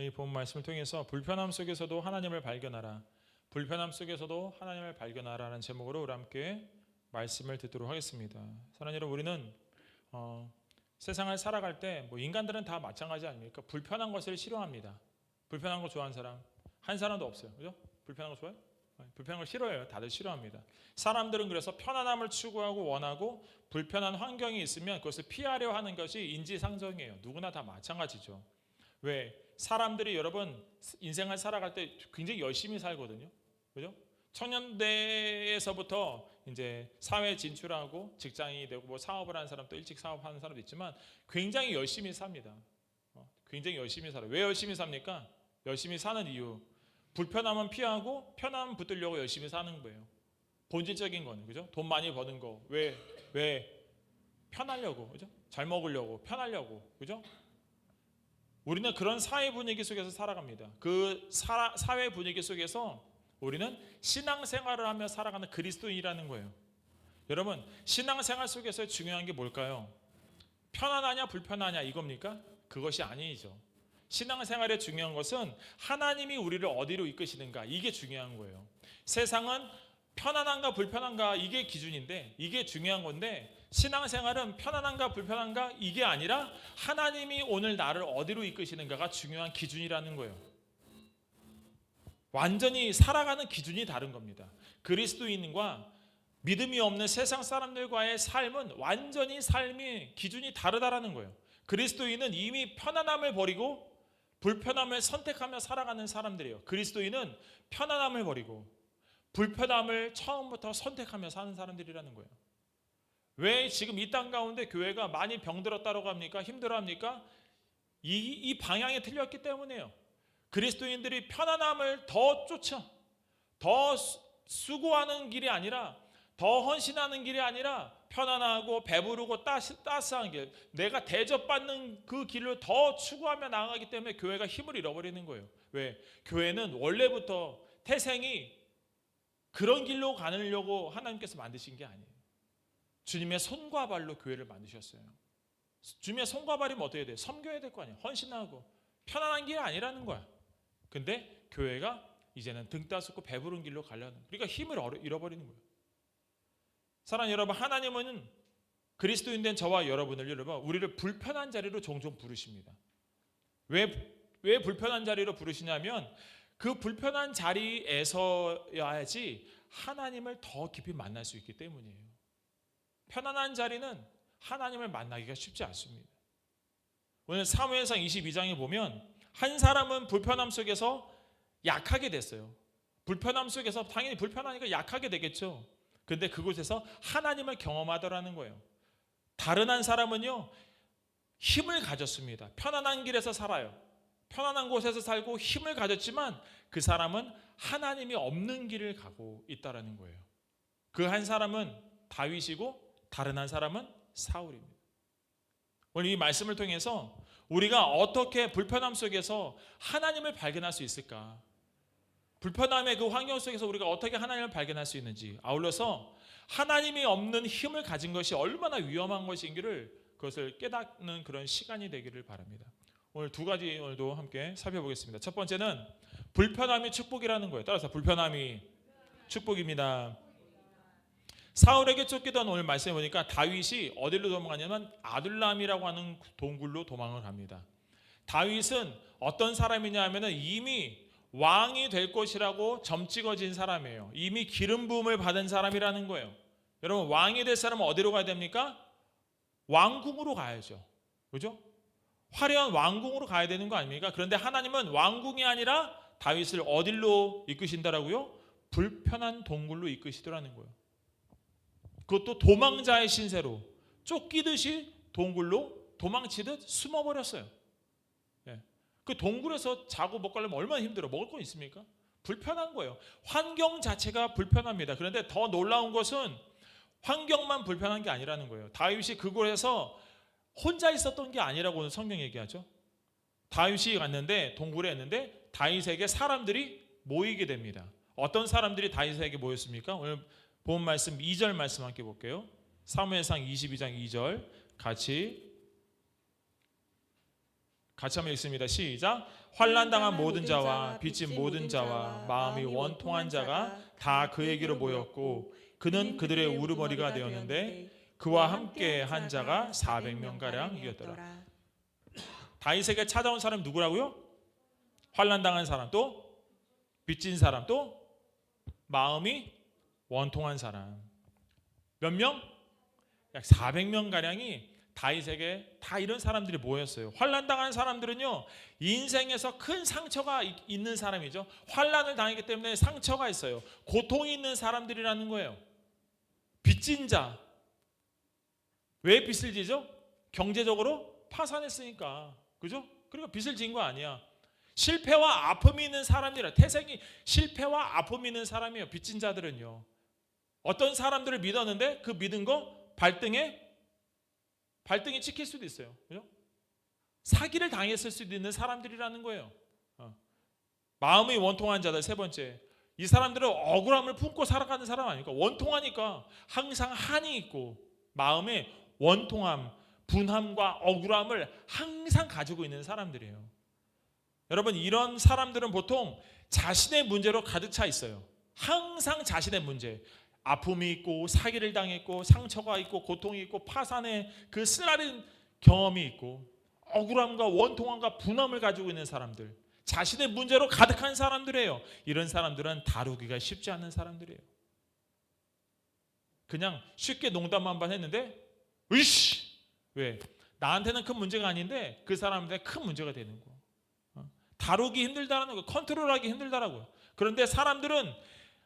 이본 말씀을 통해서 불편함 속에서도 하나님을 발견하라. 불편함 속에서도 하나님을 발견하라는 제목으로 우리 함께 말씀을 듣도록 하겠습니다. 사랑하는 여러분, 우리는 어, 세상을 살아갈 때 뭐 인간들은 다 마찬가지 아닙니까? 불편한 것을 싫어합니다. 불편한 거 좋아하는 사람 한 사람도 없어요. 그죠? 불편한 거 좋아요? 네, 불편한 걸 싫어해요. 다들 싫어합니다. 사람들은 그래서 편안함을 추구하고 원하고 불편한 환경이 있으면 그것을 피하려 하는 것이 인지상정이에요. 누구나 다 마찬가지죠. 왜? 사람들이 여러분 인생을 살아갈 때 굉장히 열심히 살거든요. 그죠? 청년대에서부터 이제 사회 진출하고 직장이 되고 뭐 사업을 하는 사람도 일찍 사업하는 사람도 있지만 굉장히 열심히 삽니다. 어, 굉장히 열심히 살아요. 왜 열심히 삽니까? 열심히 사는 이유. 불편함은 피하고 편함은 붙들려고 열심히 사는 거예요. 본질적인 거는 그죠? 돈 많이 버는 거. 왜? 왜? 편하려고. 그죠? 잘 먹으려고. 편하려고. 그죠? 우리는 그런 사회 분위기 속에서 살아갑니다. 그 사, 사회 분위기 속에서 우리는 신앙생활을 하며 살아가는 그리스도인이라는 거예요. 여러분, 신앙생활 속에서 중요한 게 뭘까요? 편안하냐 불편하냐 이겁니까? 그것이 아니죠. 신앙생활에 중요한 것은 하나님이 우리를 어디로 이끄시는가 이게 중요한 거예요. 세상은 편안한가 불편한가 이게 기준인데 이게 중요한 건데 신앙생활은 편안한가 불편한가 이게 아니라 하나님이 오늘 나를 어디로 이끄시는가가 중요한 기준이라는 거예요. 완전히 살아가는 기준이 다른 겁니다. 그리스도인과 믿음이 없는 세상 사람들과의 삶은 완전히 삶이 기준이 다르다라는 거예요. 그리스도인은 이미 편안함을 버리고 불편함을 선택하며 살아가는 사람들이에요. 그리스도인은 편안함을 버리고 불편함을 처음부터 선택하며 사는 사람들이라는 거예요. 왜 지금 이 땅 가운데 교회가 많이 병들었다고 합니까? 힘들어합니까? 이, 이 방향이 틀렸기 때문에요. 그리스도인들이 편안함을 더 쫓아 더 수- 수고하는 길이 아니라 더 헌신하는 길이 아니라 편안하고 배부르고 따스, 따스한 길 내가 대접받는 그 길을 더 추구하며 나아가기 때문에 교회가 힘을 잃어버리는 거예요 왜? 교회는 원래부터 태생이 그런 길로 가려고 하나님께서 만드신 게 아니에요 주님의 손과 발로 교회를 만드셨어요 주님의 손과 발이면 어떻게 돼요? 섬겨야 될 거 아니에요 헌신하고 편안한 길이 아니라는 거야 근데 교회가 이제는 등 따숩고 배부른 길로 가려는 그러니까 힘을 잃어버리는 거예요. 사랑하는 여러분, 하나님은 그리스도인 된 저와 여러분을 여러분 우리를 불편한 자리로 종종 부르십니다. 왜, 왜 불편한 자리로 부르시냐면 그 불편한 자리에서야지 하나님을 더 깊이 만날 수 있기 때문이에요. 편안한 자리는 하나님을 만나기가 쉽지 않습니다. 오늘 사무엘상 22장에 보면 한 사람은 불편함 속에서 약하게 됐어요. 불편함 속에서 당연히 불편하니까 약하게 되겠죠. 근데 그곳에서 하나님을 경험하더라는 거예요. 다른 한 사람은요, 힘을 가졌습니다. 편안한 길에서 살아요. 편안한 곳에서 살고 힘을 가졌지만 그 사람은 하나님이 없는 길을 가고 있다라는 거예요. 그 한 사람은 다윗이고 다른 한 사람은 사울입니다. 오늘 이 말씀을 통해서 우리가 어떻게 불편함 속에서 하나님을 발견할 수 있을까? 불편함의 그 환경 속에서 우리가 어떻게 하나님을 발견할 수 있는지 아울러서 하나님이 없는 힘을 가진 것이 얼마나 위험한 것인지를 그것을 깨닫는 그런 시간이 되기를 바랍니다. 오늘 두 가지 오늘도 함께 살펴보겠습니다. 첫 번째는 불편함이 축복이라는 거예요. 따라서 불편함이 축복입니다. 사울에게 쫓기던 오늘 말씀해 보니까 다윗이 어디로 도망가냐면 아둘람이라고 하는 동굴로 도망을 갑니다. 다윗은 어떤 사람이냐 하면은 이미 왕이 될 것이라고 점 찍어진 사람이에요. 이미 기름 부음을 받은 사람이라는 거예요. 여러분 왕이 될 사람은 어디로 가야 됩니까? 왕궁으로 가야죠. 그죠? 화려한 왕궁으로 가야 되는 거 아닙니까? 그런데 하나님은 왕궁이 아니라 다윗을 어디로 이끄신다라고요? 불편한 동굴로 이끄시더라는 거예요. 그것도 도망자의 신세로 쫓기듯이 동굴로 도망치듯 숨어버렸어요. 예. 그 동굴에서 자고 먹으려면 얼마나 힘들어. 먹을 건 있습니까? 불편한 거예요. 환경 자체가 불편합니다. 그런데 더 놀라운 것은 환경만 불편한 게 아니라는 거예요. 다윗이 그곳에서 혼자 있었던 게 아니라고 오늘 성경 얘기하죠. 다윗이 갔는데 동굴에 있는데 다윗에게 사람들이 모이게 됩니다. 어떤 사람들이 다윗에게 모였습니까? 오늘 본 말씀 2절 말씀 함께 볼게요. 사무엘상 22장 2절 같이 같이 한번 읽습니다. 시작. 환난 당한 모든 자와 빚진 모든 자와 마음이 원통한 자가 다 그에게로 모였고 그는 그들의 우르머리가 되었는데 그와 함께 한 자가 400명 가량이었더라. 다윗에게 찾아온 사람 누구라고요? 환난 당한 사람 또 빚진 사람 또 마음이 원통한 사람 몇 명? 약 400명 가량이 다윗에게 다 이런 사람들이 모였어요. 환난 당한 사람들은요 인생에서 큰 상처가 이- 있는 사람이죠. 환난을 당했기 때문에 상처가 있어요. 고통이 있는 사람들이라는 거예요. 빚진 자. 왜 빚을 지죠? 경제적으로 파산했으니까. 그죠? 그러니까 빚을 진 거 아니야. 실패와 아픔이 있는 사람이라 태생이 실패와 아픔이 있는 사람이에요. 빚진 자들은요. 어떤 사람들을 믿었는데 그 믿은 거 발등에 발등에 찍힐 수도 있어요. 그죠? 사기를 당했을 수도 있는 사람들이라는 거예요. 어. 마음이 원통한 자들 세 번째. 이 사람들은 억울함을 품고 살아가는 사람 아니까 원통하니까 항상 한이 있고 마음에 원통함, 분함과 억울함을 항상 가지고 있는 사람들이에요. 여러분 이런 사람들은 보통 자신의 문제로 가득 차 있어요. 항상 자신의 문제. 아픔이 있고 사기를 당했고 상처가 있고 고통이 있고 파산의 그 쓰라린 경험이 있고 억울함과 원통함과 분함을 가지고 있는 사람들. 자신의 문제로 가득한 사람들이에요. 이런 사람들은 다루기가 쉽지 않은 사람들이에요. 그냥 쉽게 농담 한번 했는데 으이씨 왜 나한테는 큰 문제가 아닌데 그 사람한테 큰 문제가 되는 거. 어? 다루기 힘들다라는 거, 컨트롤하기 힘들다라고요. 그런데 사람들은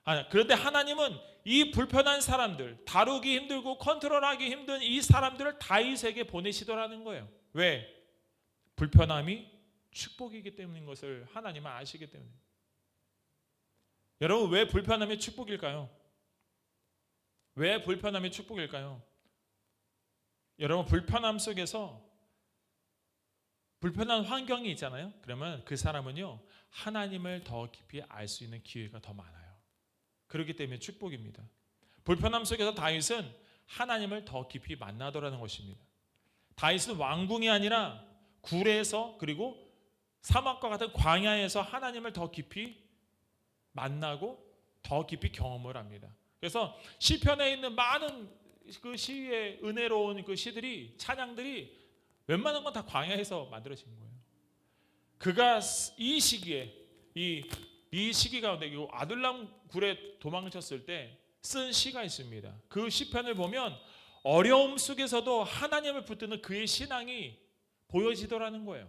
아니 그런데 하나님은 이 불편한 사람들, 다루기 힘들고 컨트롤하기 힘든 이 사람들을 다윗에게 보내시더라는 거예요. 왜? 불편함이 축복이기 때문인 것을 하나님은 아시기 때문에. 여러분 왜 불편함이 축복일까요? 왜 불편함이 축복일까요? 여러분 불편함 속에서 불편한 환경이 있잖아요. 그러면 그 사람은요 하나님을 더 깊이 알 수 있는 기회가 더 많아요. 그렇기 때문에 축복입니다. 불편함 속에서 다윗은 하나님을 더 깊이 만나더라는 것입니다. 다윗은 왕궁이 아니라 굴에서 그리고 사막과 같은 광야에서 하나님을 더 깊이 만나고 더 깊이 경험을 합니다. 그래서 시편에 있는 많은 그 시의 은혜로운 그 시들이 찬양들이 웬만한 건 다 광야에서 만들어진 거예요. 그가 이 시기에 이, 이 시기 가운데 이 아둘람 굴에 도망쳤을 때 쓴 시가 있습니다. 그 시편을 보면 어려움 속에서도 하나님을 붙드는 그의 신앙이 보여지더라는 거예요.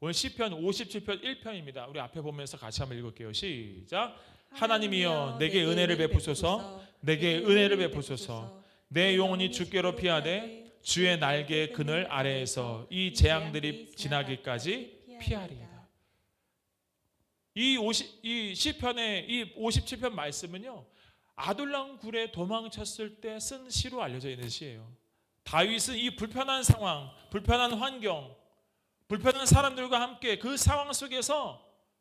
오늘 시편 57편 1편입니다. 우리 앞에 보면서 같이 한번 읽을게요. 시작. 하나님이여 내게 은혜를 베푸소서 내게 은혜를 베푸소서 내 영혼이 주께로 피하되 주의 날개 그늘 아래에서 이 재앙들이 지나기까지 피하리이다. 이 50, 이 시편의 이 57편 말씀은요. 아둘람 굴에 도망쳤을 때 쓴 시로 알려져 있는 시예요. 다윗은 이 불편한 상황, 불편한 환경, 불편한 사람들과 함께 그 상황 속에서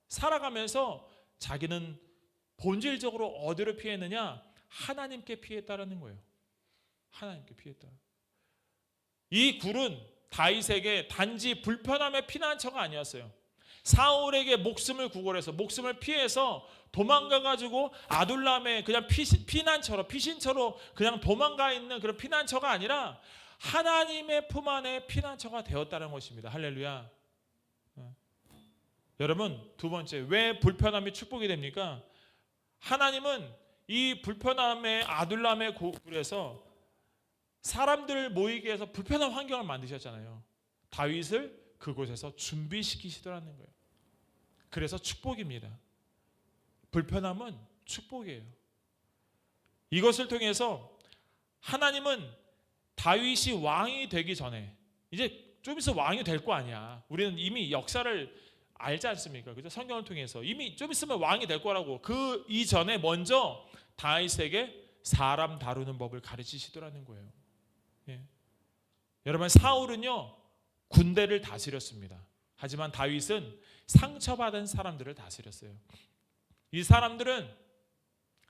살아가면서 자기는 본질적으로 어디로 피했느냐? 하나님께 피했다라는 거예요. 하나님께 피했다. 이 굴은 다윗에게 단지 불편함의 피난처가 아니었어요. 사울에게 목숨을 구걸해서 목숨을 피해서 도망가 가지고 아둘람의 그냥 피신, 피난처로 피신처로 그냥 도망가 있는 그런 피난처가 아니라 하나님의 품 안에 피난처가 되었다는 것입니다. 할렐루야. 어. 여러분 두 번째 왜 불편함이 축복이 됩니까? 하나님은 이 불편함의 아둘람의 굴에서 사람들을 모이게 해서 불편한 환경을 만드셨잖아요. 다윗을 그곳에서 준비시키시더라는 거예요. 그래서 축복입니다. 불편함은 축복이에요. 이것을 통해서 하나님은 다윗이 왕이 되기 전에 이제 좀 있어 왕이 될 거 아니야. 우리는 이미 역사를 알지 않습니까? 그죠? 성경을 통해서 이미 좀 있으면 왕이 될 거라고. 그 이전에 먼저 다윗에게 사람 다루는 법을 가르치시더라는 거예요. 예. 여러분 사울은요 군대를 다스렸습니다. 하지만 다윗은 상처받은 사람들을 다스렸어요. 이 사람들은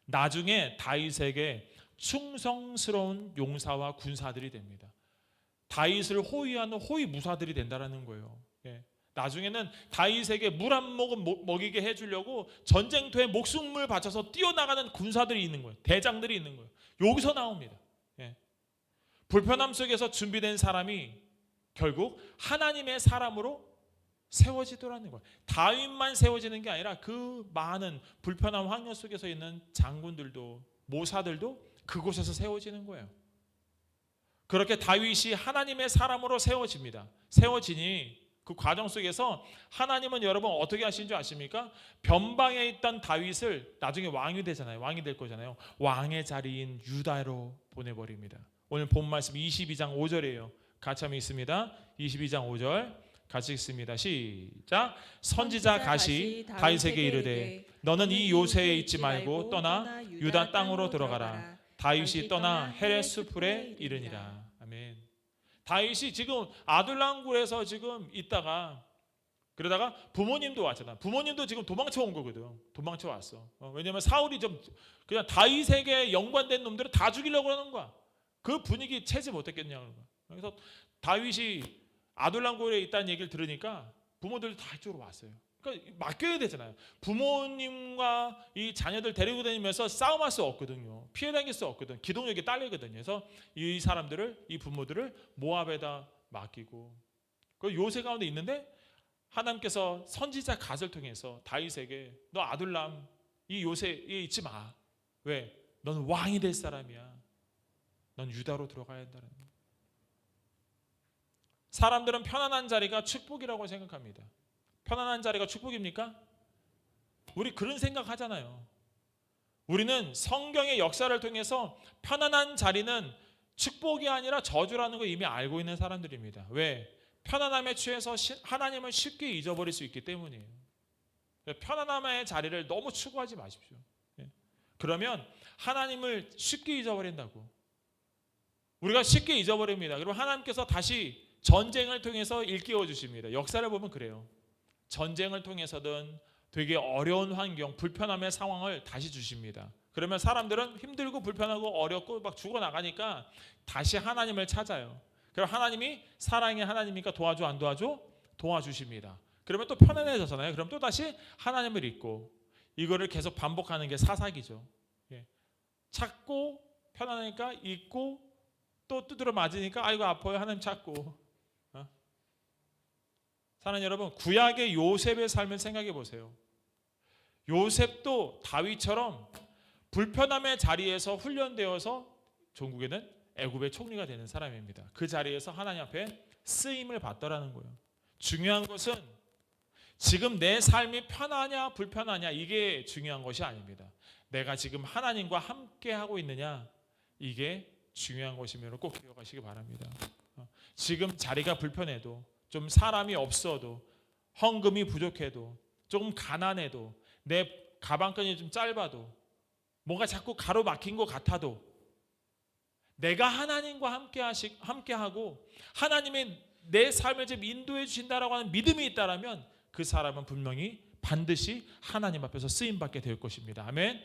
나중에 다윗에게 충성스러운 용사와 군사들이 됩니다. 다윗을 호위하는 호위 무사들이 된다라는 거예요. 예. 나중에는 다윗에게 물 한 모금 먹- 먹이게 해주려고 전쟁터에 목숨을 바쳐서 뛰어나가는 군사들이 있는 거예요. 대장들이 있는 거예요. 여기서 나옵니다. 예. 불편함 속에서 준비된 사람이 결국 하나님의 사람으로 세워지더라는 거예요. 다윗만 세워지는 게 아니라 그 많은 불편한 환경 속에서 있는 장군들도 모사들도 그곳에서 세워지는 거예요. 그렇게 다윗이 하나님의 사람으로 세워집니다. 세워지니 그 과정 속에서 하나님은 여러분 어떻게 하신 줄 아십니까? 변방에 있던 다윗을 나중에 왕이 되잖아요. 왕이 될 거잖아요. 왕의 자리인 유다로 보내버립니다. 오늘 본 말씀 22장 5절이에요. 같이 한번 있습니다. 22장 5절 같이 읽습니다. 시작. 선지자 가시 다윗에게 이르되 너는 이 요새에 있지 말고 떠나 유다 땅으로 들어가라. 다윗이 떠나 헤레스 풀에 이르니라. 아멘. 다윗이 지금 아둘람굴에서 지금 있다가 그러다가 부모님도 왔잖아. 부모님도 지금 도망쳐 온 거거든. 도망쳐 왔어. 어, 왜냐면 사울이 좀 그냥 다윗에게 연관된 놈들을 다 죽이려고 하는 거야. 그 분위기 채지 못했겠냐는 거야. 그래서 다윗이 아둘람굴에 있다는 얘기를 들으니까 부모들도 다 이쪽으로 왔어요. 그러니까 맡겨야 되잖아요. 부모님과 이 자녀들 데리고 다니면서 싸움할 수 없거든요. 피해 다닐 수 없거든. 기동력이 딸리거든요. 그래서 이 사람들을 이 부모들을 모압에다 맡기고 그 요새 가운데 있는데 하나님께서 선지자 갓을 통해서 다윗에게 너 아둘람 이 요새에 있지 마. 왜? 넌 왕이 될 사람이야. 넌 유다로 들어가야 한다는. 사람들은 편안한 자리가 축복이라고 생각합니다. 편안한 자리가 축복입니까? 우리 그런 생각 하잖아요. 우리는 성경의 역사를 통해서 편안한 자리는 축복이 아니라 저주라는 걸 이미 알고 있는 사람들입니다. 왜? 편안함에 취해서 시- 하나님을 쉽게 잊어버릴 수 있기 때문이에요. 편안함의 자리를 너무 추구하지 마십시오. 예. 그러면 하나님을 쉽게 잊어버린다고. 우리가 쉽게 잊어버립니다. 그리고 하나님께서 다시 전쟁을 통해서 일깨워 주십니다. 역사를 보면 그래요. 전쟁을 통해서든 되게 어려운 환경, 불편함의 상황을 다시 주십니다. 그러면 사람들은 힘들고 불편하고 어렵고 막 죽어 나가니까 다시 하나님을 찾아요. 그럼 하나님이 사랑의 하나님이니까 도와줘 안 도와줘? 도와주십니다. 그러면 또 편안해졌잖아요. 그럼 또 다시 하나님을 잊고 이거를 계속 반복하는 게 사사기죠. 예. 찾고 편안하니까 잊고 또 두드려 맞으니까 아이고 아파요 하나님 찾고 어? 사는 여러분 구약의 요셉의 삶을 생각해 보세요. 요셉도 다윗처럼 불편함의 자리에서 훈련되어서 종국에는 애굽의 총리가 되는 사람입니다. 그 자리에서 하나님 앞에 쓰임을 받더라는 거예요. 중요한 것은 지금 내 삶이 편하냐 불편하냐 이게 중요한 것이 아닙니다. 내가 지금 하나님과 함께 하고 있느냐 이게 중요한 것이면 꼭 기억하시기 바랍니다. 어, 지금 자리가 불편해도 좀 사람이 없어도 헌금이 부족해도 조금 가난해도 내 가방끈이 좀 짧아도 뭔가 자꾸 가로막힌 것 같아도 내가 하나님과 함께 하시 함께 하고 하나님의 내 삶을 좀 인도해 주신다라고 하는 믿음이 있다라면 그 사람은 분명히 반드시 하나님 앞에서 쓰임 받게 될 것입니다. 아멘.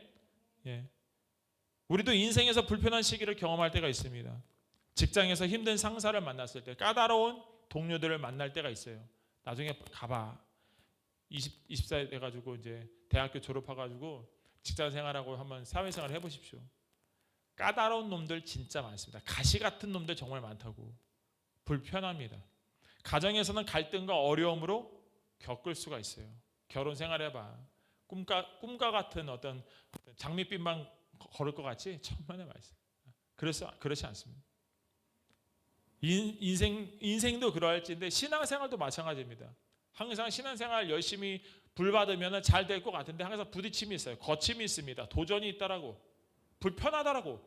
예. 우리도 인생에서 불편한 시기를 경험할 때가 있습니다. 직장에서 힘든 상사를 만났을 때, 까다로운 동료들을 만날 때가 있어요. 나중에 가봐. 20, 20살 돼가지고 이제 대학교 졸업해가지고 직장 생활하고 한번 사회생활 해보십시오. 까다로운 놈들 진짜 많습니다. 가시 같은 놈들 정말 많다고. 불편합니다. 가정에서는 갈등과 어려움으로 겪을 수가 있어요. 결혼 생활해봐. 꿈과 꿈과 같은 어떤 장밋빛만 걸을 것 같지 천만의 말씀. 그래서 그렇지 않습니다. 인, 인생 인생도 그러할지인데 신앙생활도 마찬가지입니다. 항상 신앙생활 열심히 불 받으면 잘 될 것 같은데 항상 부딪힘이 있어요. 거침이 있습니다. 도전이 있다라고 불편하다라고.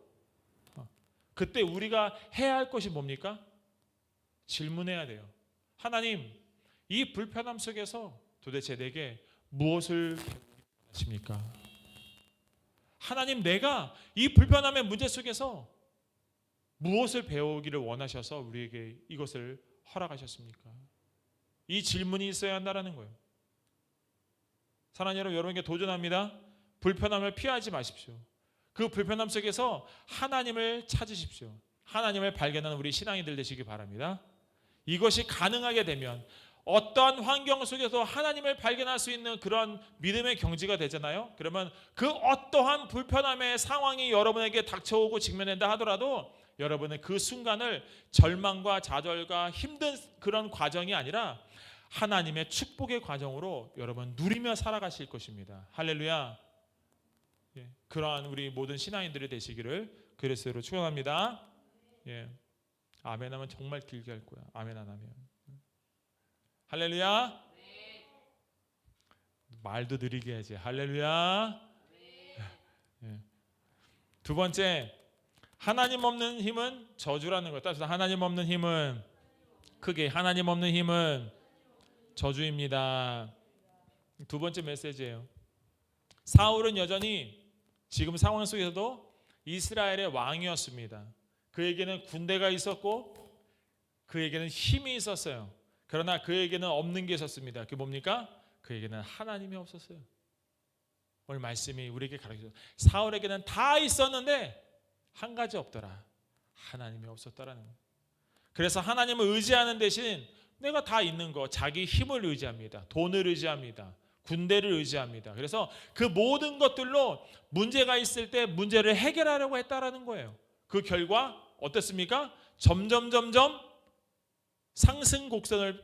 어. 그때 우리가 해야 할 것이 뭡니까? 질문해야 돼요. 하나님, 이 불편함 속에서 도대체 내게 무엇을 하십니까? 하나님, 내가 이 불편함의 문제 속에서 무엇을 배우기를 원하셔서 우리에게 이것을 허락하셨습니까? 이 질문이 있어야 한다라는 거예요. 사랑하는 여러분, 여러분에게 도전합니다. 불편함을 피하지 마십시오. 그 불편함 속에서 하나님을 찾으십시오. 하나님을 발견하는 우리 신앙이들 되시기 바랍니다. 이것이 가능하게 되면 어떠한 환경 속에서 하나님을 발견할 수 있는 그런 믿음의 경지가 되잖아요. 그러면 그 어떠한 불편함의 상황이 여러분에게 닥쳐오고 직면한다 하더라도 여러분은 그 순간을 절망과 좌절과 힘든 그런 과정이 아니라 하나님의 축복의 과정으로 여러분 누리며 살아가실 것입니다. 할렐루야. 예, 그러한 우리 모든 신앙인들이 되시기를 그리스도로 축원합니다. 예. 아멘 하면 정말 길게 할 거야. 아멘 안 하면. 할렐루야. 말도 느리게 해야지. 할렐루야. 예. 두 번째 하나님 없는 힘은 저주라는 것. 따라서 하나님 없는 힘은 크게 하나님 없는 힘은 저주입니다. 두 번째 메시지예요. 사울은 여전히 지금 상황 속에서도 이스라엘의 왕이었습니다. 그에게는 군대가 있었고 그에게는 힘이 있었어요. 그러나 그에게는 없는 게 있었습니다. 그게 뭡니까? 그에게는 하나님이 없었어요. 오늘 말씀이 우리에게 가르쳐요. 사울에게는 다 있었는데 한 가지 없더라. 하나님이 없었다라는 거예요. 그래서 하나님을 의지하는 대신 내가 다 있는 거 자기 힘을 의지합니다. 돈을 의지합니다. 군대를 의지합니다. 그래서 그 모든 것들로 문제가 있을 때 문제를 해결하려고 했다라는 거예요. 그 결과 어땠습니까? 점점 점점 상승 곡선을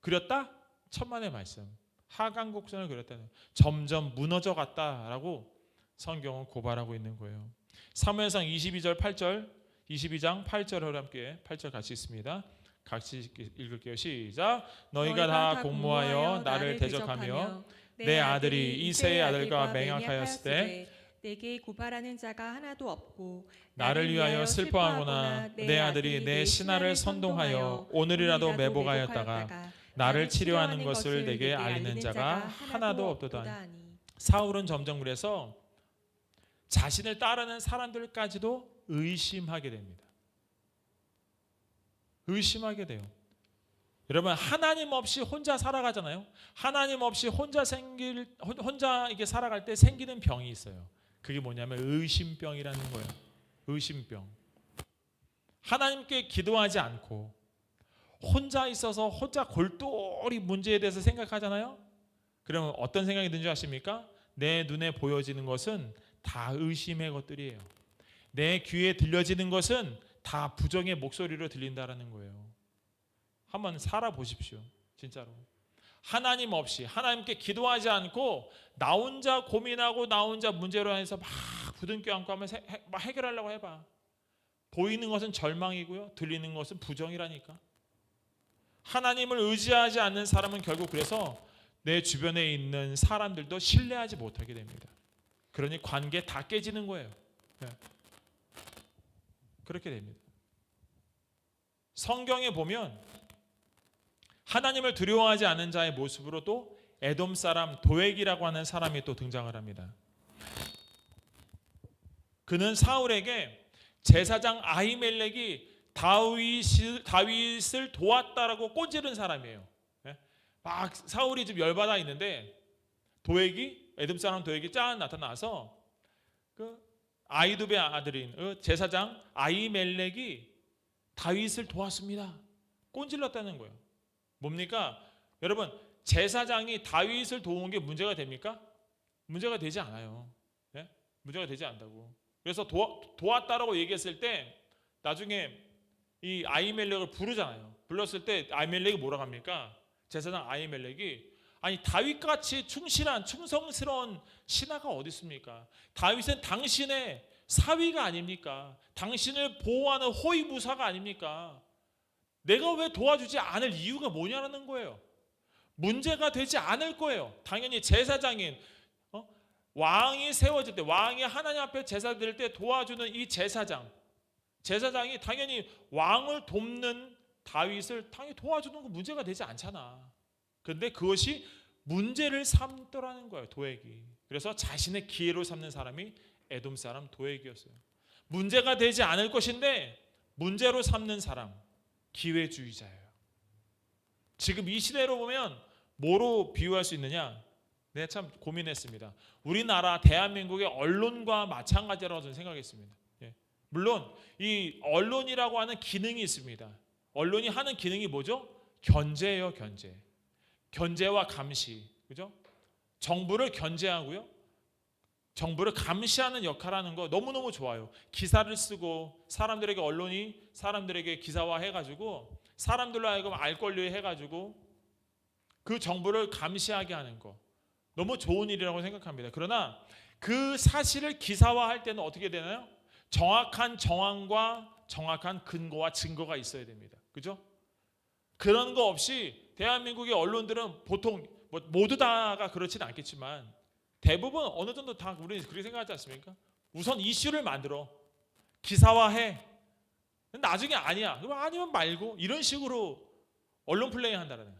그렸다. 천만의 말씀. 하강 곡선을 그렸다는 점점 무너져 갔다라고 성경은 고발하고 있는 거예요. 사무엘상 22절 8절 22장 8절을 함께 8절 같이 있습니다. 같이 읽을게요. 시작. 너희가 다 공모하여 나를 대적하며 내 아들이 이세의 아들과 맹약하였을 때 내게 고발하는 자가 하나도 없고 나를 위하여 슬퍼하거나 내 아들이 내 신하를 선동하여 오늘이라도 매복하였다가 나를 치료하는 것을 내게 알리는 자가 하나도 없도다. 사울은 점점 그래서 자신을 따르는 사람들까지도 의심하게 됩니다. 의심하게 돼요. 여러분 하나님 없이 혼자 살아가잖아요. 하나님 없이 혼자 생길 혼자 이게 살아갈 때 생기는 병이 있어요. 그게 뭐냐면 의심병이라는 거예요. 의심병. 하나님께 기도하지 않고 혼자 있어서 혼자 골똘히 문제에 대해서 생각하잖아요. 그러면 어떤 생각이 드는지 아십니까? 내 눈에 보여지는 것은 다 의심의 것들이에요. 내 귀에 들려지는 것은 다 부정의 목소리로 들린다라는 거예요. 한번 살아보십시오. 진짜로. 하나님 없이 하나님께 기도하지 않고 나 혼자 고민하고 나 혼자 문제로 해서 막 부둥켜 안고 하면 해, 막 해결하려고 해봐. 보이는 것은 절망이고요. 들리는 것은 부정이라니까. 하나님을 의지하지 않는 사람은 결국 그래서 내 주변에 있는 사람들도 신뢰하지 못하게 됩니다. 그러니 관계 다 깨지는 거예요. 네. 그렇게 됩니다. 성경에 보면 하나님을 두려워하지 않는 자의 모습으로 또 에돔 사람 도액이라고 하는 사람이 또 등장을 합니다. 그는 사울에게 제사장 아히멜렉이 다윗을, 다윗을 도왔다라고 꼬지른 사람이에요. 예? 막 사울이 좀 열받아 있는데 도액이 에돔 사람 도액이 짠 나타나서 그 아이두베 아들인 그 제사장 아히멜렉이 다윗을 도왔습니다. 꼰질렀다는 거예요. 뭡니까? 여러분 제사장이 다윗을 도운 게 문제가 됩니까? 문제가 되지 않아요. 예? 문제가 되지 않다고. 그래서 도와, 도왔다라고 얘기했을 때 나중에 이 아이멜렉을 부르잖아요. 불렀을 때 아이멜렉이 뭐라고 합니까? 제사장 아이멜렉이 아니 다윗같이 충실한 충성스러운 신하가 어디 있습니까? 다윗은 당신의 사위가 아닙니까? 당신을 보호하는 호위무사가 아닙니까? 내가 왜 도와주지 않을 이유가 뭐냐는 거예요. 문제가 되지 않을 거예요. 당연히 제사장인 어? 왕이 세워질 때 왕이 하나님 앞에 제사 드릴 때 도와주는 이 제사장 제사장이 당연히 왕을 돕는 다윗을 당연히 도와주는 거 문제가 되지 않잖아. 근데 그것이 문제를 삼더라는 거예요. 도액이. 그래서 자신의 기회로 삼는 사람이 에돔 사람 도액이었어요. 문제가 되지 않을 것인데 문제로 삼는 사람 기회주의자예요. 지금 이 시대로 보면 뭐로 비유할 수 있느냐? 내가 참 고민했습니다. 우리나라 대한민국의 언론과 마찬가지라고 저는 생각했습니다. 예. 물론 이 언론이라고 하는 기능이 있습니다. 언론이 하는 기능이 뭐죠? 견제예요, 견제. 견제와 감시, 그죠? 정부를 견제하고요. 정부를 감시하는 역할하는 거 너무너무 좋아요. 기사를 쓰고 사람들에게 언론이 사람들에게 기사화 해가지고 사람들로 하여금 알 권리 해가지고 그 정부를 감시하게 하는 거 너무 좋은 일이라고 생각합니다. 그러나 그 사실을 기사화할 때는 어떻게 되나요? 정확한 정황과 정확한 근거와 증거가 있어야 됩니다. 그죠? 그런 거 없이 대한민국의 언론들은 보통 뭐 모두 다가 그렇지는 않겠지만 대부분 어느 정도 다 우리 그렇게 생각하지 않습니까? 우선 이슈를 만들어 기사화해. 나중에 아니야. 그럼 아니면 말고 이런 식으로 언론 플레이 한다는.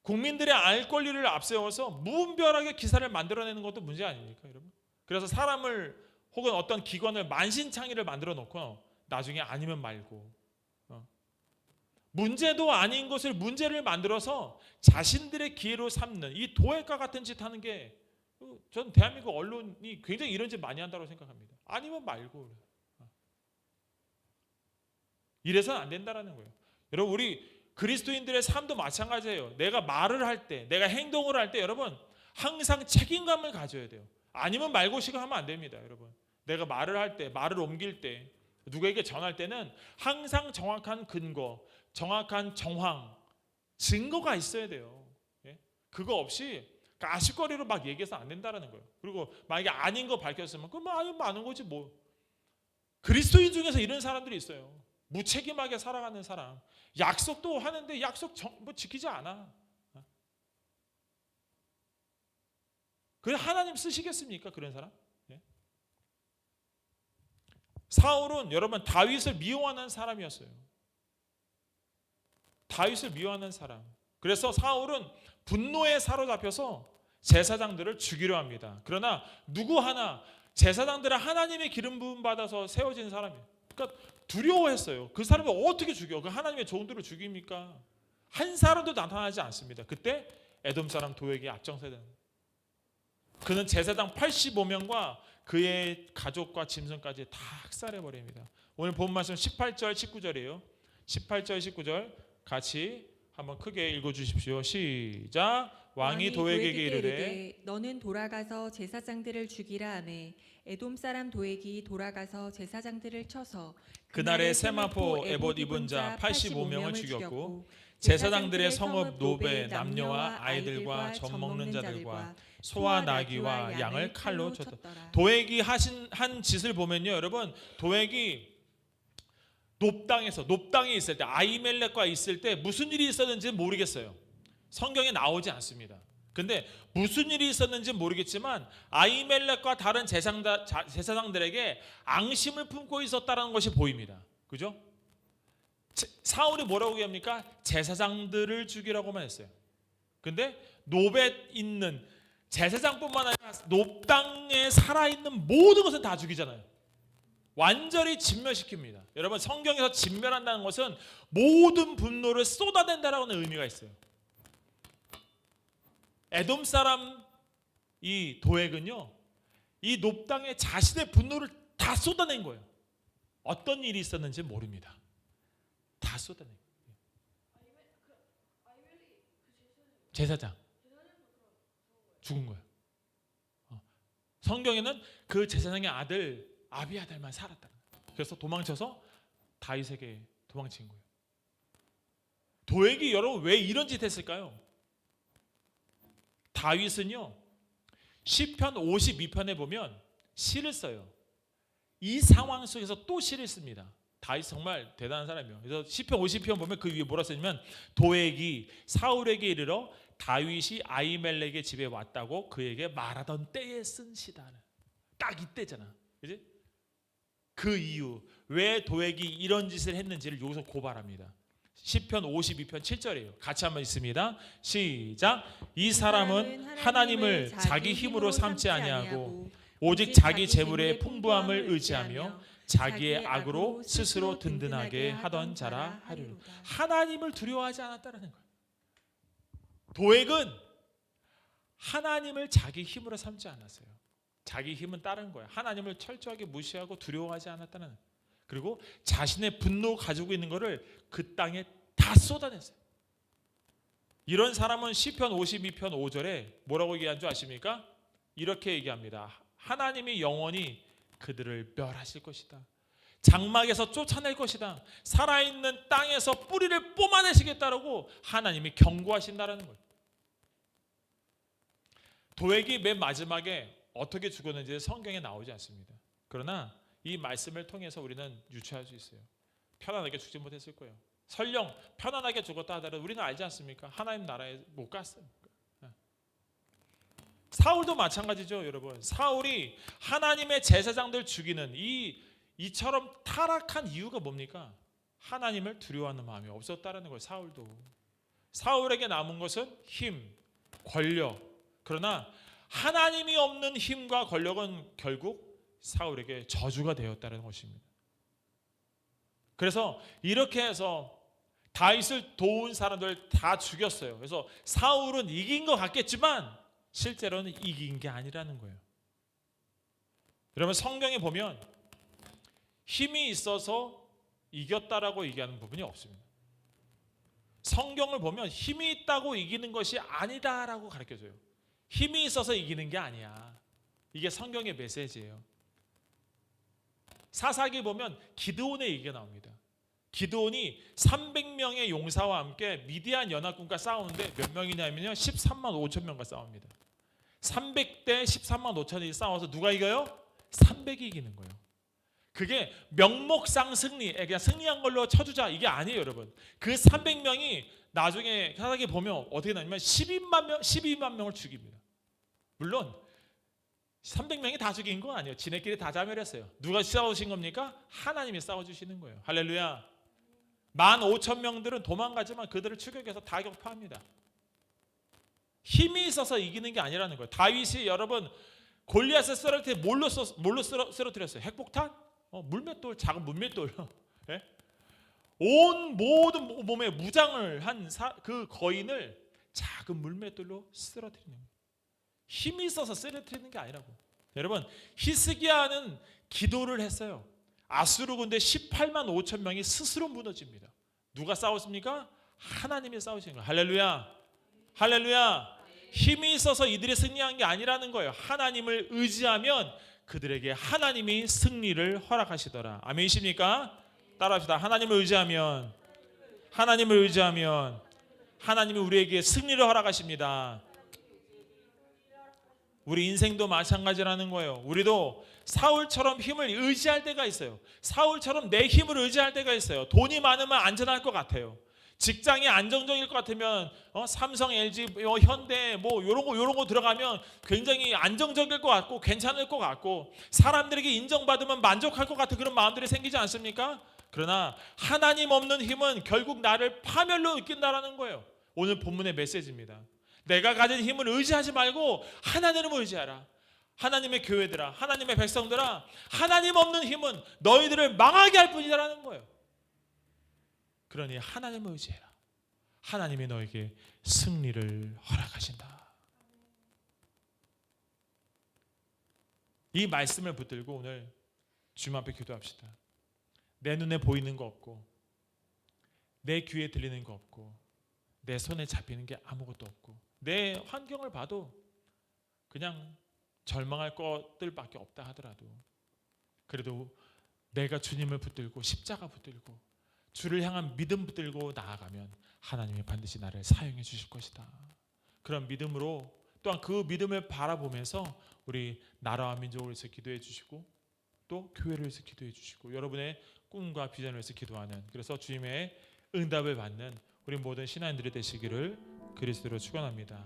국민들의 알 권리를 앞세워서 무분별하게 기사를 만들어내는 것도 문제 아닙니까, 여러분? 그래서 사람을 혹은 어떤 기관을 만신창이를 만들어 놓고 나중에 아니면 말고 어. 문제도 아닌 것을 문제를 만들어서 자신들의 기회로 삼는 이 도액과 같은 짓 하는 게 어, 대한민국 언론이 굉장히 이런 짓 많이 한다고 생각합니다. 아니면 말고 어. 이래서는 안 된다라는 거예요. 여러분 우리 그리스도인들의 삶도 마찬가지예요. 내가 말을 할 때, 내가 행동을 할 때 여러분 항상 책임감을 가져야 돼요. 아니면 말고식을 하면 안 됩니다, 여러분. 내가 말을 할 때, 말을 옮길 때, 누구에게 전할 때는 항상 정확한 근거, 정확한 정황, 증거가 있어야 돼요. 예? 그거 없이 가십거리로 막 얘기해서 안 된다라는 거예요. 그리고 만약에 아닌 거 밝혔으면 그럼 아니 많은 거지 뭐. 그리스도인 중에서 이런 사람들이 있어요. 무책임하게 살아가는 사람. 약속도 하는데 약속 정, 뭐 지키지 않아. 그 하나님 쓰시겠습니까 그런 사람? 예? 사울은 여러분 다윗을 미워하는 사람이었어요. 다윗을 미워하는 사람. 그래서 사울은 분노에 사로잡혀서 제사장들을 죽이려 합니다. 그러나 누구 하나 제사장들은 하나님의 기름 부음 받아서 세워진 사람이에요. 그러니까 두려워했어요. 그 사람을 어떻게 죽여? 그 하나님의 종들을 죽입니까? 한 사람도 나타나지 않습니다. 그때 에돔 사람 도에게 앞장서야 되는. 그는 제사장 85명과 그의 가족과 짐승까지 다 학살해 버립니다. 오늘 본 말씀 18절 19절이에요. 18절 19절 같이 한번 크게 읽어 주십시오. 시작. 왕이 도에게게 이르되 너는 돌아가서 제사장들을 죽이라 하매 에돔 사람 도액이 돌아가서 제사장들을 쳐서 그날에 세마포 에봇 입은 자 85명을 죽였고 제사장들의 성읍 노베 남녀와 아이들과 젖 먹는 자들과 소와 나귀와 양을 칼로 쳤다. 도액이 하신 한 짓을 보면요, 여러분 도액이 높당에서 높당에 있을 때 아이멜렉과 있을 때 무슨 일이 있었는지 모르겠어요. 성경에 나오지 않습니다. 근데 무슨 일이 있었는지 모르겠지만 아이멜렉과 다른 제사장다, 자- 제사장들에게 앙심을 품고 있었다는 것이 보입니다. 그죠? 제- 사울이 뭐라고 얘기합니까? 제사장들을 죽이라고만 했어요. 근데 노벳 있는 제사장뿐만 아니라 높당에 살아있는 모든 것은 다 죽이잖아요. 완전히 진멸시킵니다. 여러분 성경에서 진멸한다는 것은 모든 분노를 쏟아낸다라는 의미가 있어요. 에돔 사람 이 도액은요, 이 높당에 자신의 분노를 다 쏟아낸 거예요. 어떤 일이 있었는지 모릅니다. 다 쏟아낸 거예요. 제사장 죽은 거예요. 어. 성경에는 그 제사장의 아들 아비아달만 살았다. 그래서 도망쳐서 다윗에게 도망친 거예요. 도액이 여러분 왜 이런 짓 했을까요? 다윗은요 시편 52편에 보면 시를 써요. 이 상황 속에서 또 시를 씁니다. 다윗 정말 대단한 사람이에요. 그래서 시편 50편 보면 그 위에 뭐라 써냐면 도액이 사울에게 이르러 다윗이 아이멜렉의 집에 왔다고 그에게 말하던 때에 쓴 시다. 딱 이때잖아. 그지? 그 이유 왜 도액이 이런 짓을 했는지를 여기서 고발합니다. 시편 52편 7절이에요. 같이 한번 있습니다. 시작. 이 사람은 하나님을 자기 힘으로 삼지 아니하고 오직 자기 재물의 풍부함을 의지하며 자기의 악으로 스스로 든든하게 하던 자라 하리로. 하나님을 두려워하지 않았다라는 거예요. 도액은 하나님을 자기 힘으로 삼지 않았어요. 자기 힘은 다른 거예요. 하나님을 철저하게 무시하고 두려워하지 않았다는. 그리고 자신의 분노 가지고 있는 것을 그 땅에 다 쏟아냈어요. 이런 사람은 시편 52편 5절에 뭐라고 얘기한 줄 아십니까? 이렇게 얘기합니다. 하나님이 영원히 그들을 멸하실 것이다. 장막에서 쫓아낼 것이다. 살아있는 땅에서 뿌리를 뽑아내시겠다라고 하나님이 경고하신다라는 거예요. 도액이 맨 마지막에 어떻게 죽었는지 성경에 나오지 않습니다. 그러나 이 말씀을 통해서 우리는 유추할 수 있어요. 편안하게 죽지 못했을 거예요. 설령 편안하게 죽었다 하더라도 우리는 알지 않습니까? 하나님 나라에 못 갔어요. 예. 사울도 마찬가지죠, 여러분. 사울이 하나님의 제사장들 죽이는 이 이처럼 타락한 이유가 뭡니까? 하나님을 두려워하는 마음이 없었다라는 거예요. 사울도. 사울에게 남은 것은 힘, 권력. 그러나 하나님이 없는 힘과 권력은 결국 사울에게 저주가 되었다는 것입니다. 그래서 이렇게 해서 다윗을 도운 사람들 다 죽였어요. 그래서 사울은 이긴 것 같겠지만 실제로는 이긴 게 아니라는 거예요. 여러분 성경에 보면 힘이 있어서 이겼다라고 얘기하는 부분이 없습니다. 성경을 보면 힘이 있다고 이기는 것이 아니다라고 가르쳐 줘요. 힘이 있어서 이기는 게 아니야. 이게 성경의 메시지예요. 사사기 보면 기드온의 얘기가 나옵니다. 기드온이 300명의 용사와 함께 미디안 연합군과 싸우는데 몇 명이냐면요. 13만 5천 명과 싸웁니다. 300대 13만 5천이 싸워서 누가 이겨요? 300이 이기는 거예요. 그게 명목상 승리, 그냥 승리한 걸로 쳐주자 이게 아니에요, 여러분. 그 300명이 나중에 사사기 보면 어떻게 나냐면 12만 명, 12만 명을 죽입니다. 물론 300명이 다 죽인 건 아니에요. 지네끼리 다 자멸했어요. 누가 싸우신 겁니까? 하나님이 싸워주시는 거예요. 할렐루야. 만 오천 명들은 도망가지만 그들을 추격해서 다 격파합니다. 힘이 있어서 이기는 게 아니라는 거예요. 다윗이 여러분 골리앗을 쓰러뜨릴 때 뭘로, 써, 뭘로 쓰러, 쓰러 뜨렸어요? 핵폭탄? 어, 물맷돌, 작은 물맷돌. 예? 온 모든 몸에 무장을 한 그 거인을 작은 물맷돌로 쓰러뜨리는 거예요. 힘이 있어서 쓰러뜨리는 게 아니라고. 여러분 히스기야는 기도를 했어요. 아수르 군대 18만 5천 명이 스스로 무너집니다. 누가 싸웠습니까? 하나님이 싸우신 거예요. 할렐루야. 할렐루야. 힘이 있어서 이들이 승리한 게 아니라는 거예요. 하나님을 의지하면 그들에게 하나님이 승리를 허락하시더라. 아멘이십니까? 따라합시다. 하나님을 의지하면 하나님을 의지하면 하나님이 우리에게 승리를 허락하십니다. 우리 인생도 마찬가지라는 거예요. 우리도 사울처럼 힘을 의지할 때가 있어요. 사울처럼 내 힘을 의지할 때가 있어요. 돈이 많으면 안전할 것 같아요. 직장이 안정적일 것 같으면 어, 삼성, LG, 어, 현대 뭐 이런 거 이런 거 들어가면 굉장히 안정적일 것 같고 괜찮을 것 같고 사람들에게 인정받으면 만족할 것 같은 그런 마음들이 생기지 않습니까? 그러나 하나님 없는 힘은 결국 나를 파멸로 이끈다라는 거예요. 오늘 본문의 메시지입니다. 내가 가진 힘을 의지하지 말고 하나님을 의지하라. 하나님의 교회들아, 하나님의 백성들아, 하나님 없는 힘은 너희들을 망하게 할 뿐이다라는 거예요. 그러니 하나님을 의지해라. 하나님이 너에게 승리를 허락하신다. 이 말씀을 붙들고 오늘 주님 앞에 기도합시다. 내 눈에 보이는 거 없고 내 귀에 들리는 거 없고 내 손에 잡히는 게 아무것도 없고 내 환경을 봐도 그냥 절망할 것들밖에 없다 하더라도 그래도 내가 주님을 붙들고 십자가 붙들고 주를 향한 믿음 붙들고 나아가면 하나님이 반드시 나를 사용해 주실 것이다. 그런 믿음으로 또한 그 믿음을 바라보면서 우리 나라와 민족을 위해서 기도해 주시고 또 교회를 위해서 기도해 주시고 여러분의 꿈과 비전을 위해서 기도하는 그래서 주님의 응답을 받는 우리 모든 신앙인들이 되시기를 그리스도로 축원합니다.